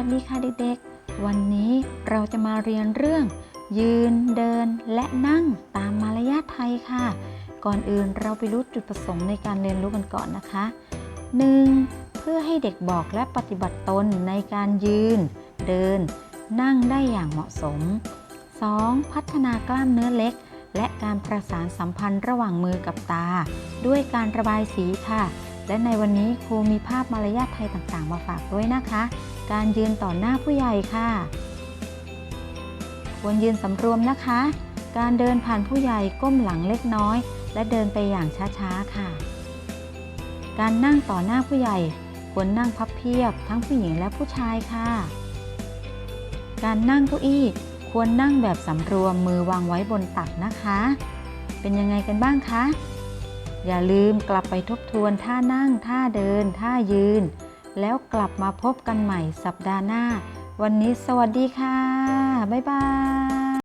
วัสดีค่ะเด็กๆ วันนี้เราจะมาเรียนเรื่อง ยืนเดินและนั่งตามมารยาทไทยค่ะ ก่อนอื่นเราไปรู้จุดประสงค์ในการเรียนรู้กันก่อนนะคะ 1. เพื่อให้เด็กบอกและปฏิบัติตนในการยืน เดิน นั่งได้อย่างเหมาะสม 2. พัฒนากล้ามเนื้อเล็ก และการประสานสัมพันธ์ระหว่างมือกับตา ด้วยการระบายสีค่ะ และในวันนี้ครูมีภาพมารยาทไทยต่างๆ มาฝากด้วยนะคะ การยืนต่อหน้าผู้ใหญ่ค่ะ ควรยืนสำรวมนะคะ การเดินผ่านผู้ใหญ่ก้มหลังเล็กน้อย และเดินไปอย่างช้าๆค่ะ การนั่งต่อหน้าผู้ใหญ่ ควรนั่งพับเพียบทั้งผู้หญิงและผู้ชายค่ะ การนั่งเก้าอี้ควรนั่งแบบสำรวมมือวางไว้บนตักนะคะ เป็นยังไงกันบ้างคะ อย่าลืมกลับไปทบทวนท่านั่ง ท่าเดิน ท่ายืน แล้วกลับมาพบกันใหม่สัปดาห์หน้า วันนี้สวัสดีค่ะ บ๊ายบาย